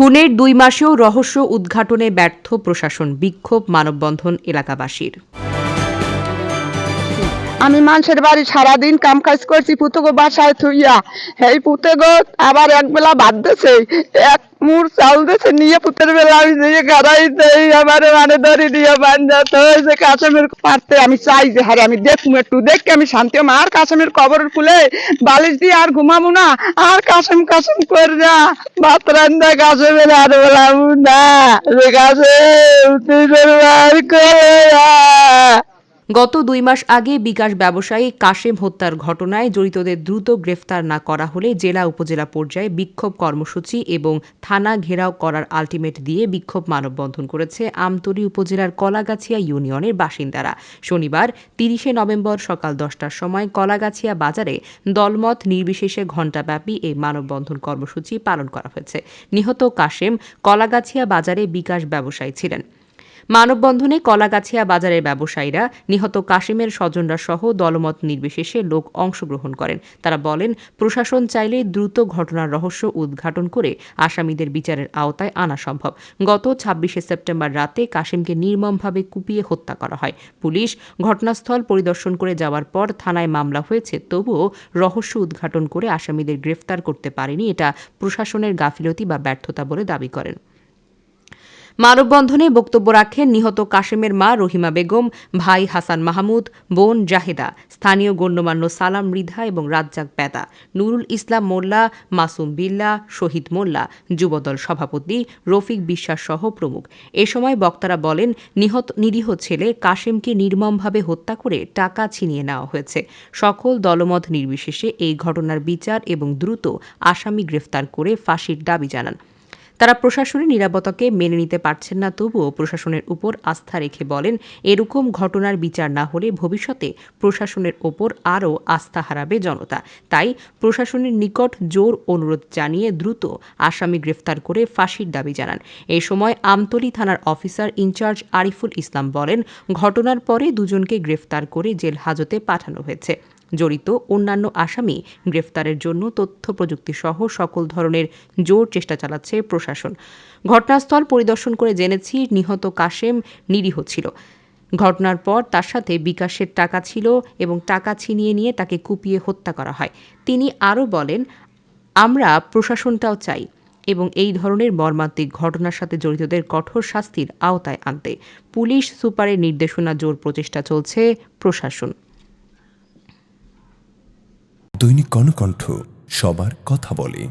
খুনের দুই মাসেও রহস্য উদ্ঘাটনে ব্যর্থ প্রশাসন বিক্ষোভ মানববন্ধন এলাকাবাসীর। আমি মানুষের বাড়ি সারাদিন কাম কাজ করছি, পুতগো বাসায় থুইয়া এই পুতগো, আবার এক বেলা ভাত দেছে, এক মুর চাল দেছে, নিয়ে পুতের বেলা আমি নিয়ে গাড়াই দেই, আমার মানে ধরে দিয়ে বাঞ্জাত হয়েছে কাশ্মীর পারতে আমি চাই যে, হারে আমি দেখব একটু, দেখকে আমি শান্তি। আর কাশ্মীর কবর খুলে বালিশ দিয়ে আর ঘুমাবো না, আর কাশম কাশম করে না ভাত রান্দা কাশ্মীর আর বলাবো না রে কাশম, তুই আর করে। গত দুই মাস আগে বিকাশ ব্যবসায়ী কাশেম হত্যার ঘটনায় জড়িতদের দ্রুত গ্রেফতার না করা হলে জেলা উপজেলা পর্যায়ে বিক্ষোভ কর্মসূচি এবং থানা ঘেরাও করার আলটিমেট দিয়ে বিক্ষোভ মানববন্ধন করেছে আমতলী উপজেলার কলাগাছিয়া ইউনিয়নের বাসিন্দারা। শনিবার তিরিশে নভেম্বর সকাল দশটার সময় কলাগাছিয়া বাজারে দলমত নির্বিশেষে ঘণ্টাব্যাপী এই মানববন্ধন কর্মসূচি পালন করা হয়েছে। নিহত কাশেম কলাগাছিয়া বাজারে বিকাশ ব্যবসায়ী ছিলেন। মানববন্ধনে কলাগাছিয়া বাজারের ব্যবসায়ীরা নিহত কাশিমের স্বজনরা সহ দলমত নির্বিশেষে লোক অংশগ্রহণ করেন। তারা বলেন, প্রশাসন চাইলে দ্রুত ঘটনার রহস্য উদ্ঘাটন করে আসামিদের বিচারের আওতায় আনা সম্ভব। গত ছাব্বিশে সেপ্টেম্বর রাতে কাশিমকে নির্মমভাবে কুপিয়ে হত্যা করা হয়। পুলিশ ঘটনাস্থল পরিদর্শন করে যাওয়ার পর থানায় মামলা হয়েছে, তবুও রহস্য উদ্ঘাটন করে আসামিদের গ্রেফতার করতে পারেনি। এটা প্রশাসনের গাফিলতি বা ব্যর্থতা বলে দাবি করেন। মানববন্ধনে বক্তব্য রাখেন নিহত কাশেমের মা রহিমা বেগম, ভাই হাসান মাহমুদ, বোন জাহেদা, স্থানীয় গণ্যমান্য সালাম মৃধা এবং রাজ্জাক পেদা, নুরুল ইসলাম মোল্লা, মাসুম বিল্লা, শহীদ মোল্লা, যুবদল সভাপতি রফিক বিশ্বাস সহ প্রমুখ। এ সময় বক্তারা বলেন, নিহত নিরীহ ছেলে কাশেমকে নির্মমভাবে হত্যা করে টাকা ছিনিয়ে নেওয়া হয়েছে। সকল দলমত নির্বিশেষে এই ঘটনার বিচার এবং দ্রুত আসামি গ্রেফতার করে ফাঁসির দাবি জানান। তারা প্রশাসনের নিরাপত্তাকে মেনে নিতে পারছেন না, তবুও প্রশাসনের উপর আস্থা রেখে বলেন, এরকম ঘটনার বিচার না হলে ভবিষ্যতে প্রশাসনের ওপর আরও আস্থা হারাবে জনতা। তাই প্রশাসনের নিকট জোর অনুরোধ জানিয়ে দ্রুত আসামি গ্রেফতার করে ফাঁসির দাবি জানান। এই সময় আমতলী থানার অফিসার ইনচার্জ আরিফুল ইসলাম বলেন, ঘটনার পরে দুজনকে গ্রেফতার করে জেল হাজতে পাঠানো হয়েছে। জড়িত অন্যান্য আসামি গ্রেফতারের জন্য তথ্য প্রযুক্তি সহ সকল ধরনের জোর চেষ্টা চালাচ্ছে প্রশাসন। ঘটনাস্থল পরিদর্শন করে জেনেছি নিহত কাশেম নিরীহ ছিল। ঘটনার পর তার সাথে বিকাশের টাকা ছিল এবং টাকা ছিনিয়ে নিয়ে তাকে কুপিয়ে হত্যা করা হয়। তিনি আরও বলেন, আমরা প্রশাসনটাও চাই এবং এই ধরনের মর্মান্তিক ঘটনার সাথে জড়িতদের কঠোর শাস্তির আওতায় আনতে। পুলিশ সুপারের নির্দেশনা জোর প্রচেষ্টা চলছে প্রশাসন। দৈনিক কণকণ্ঠ সবার কথা বলে।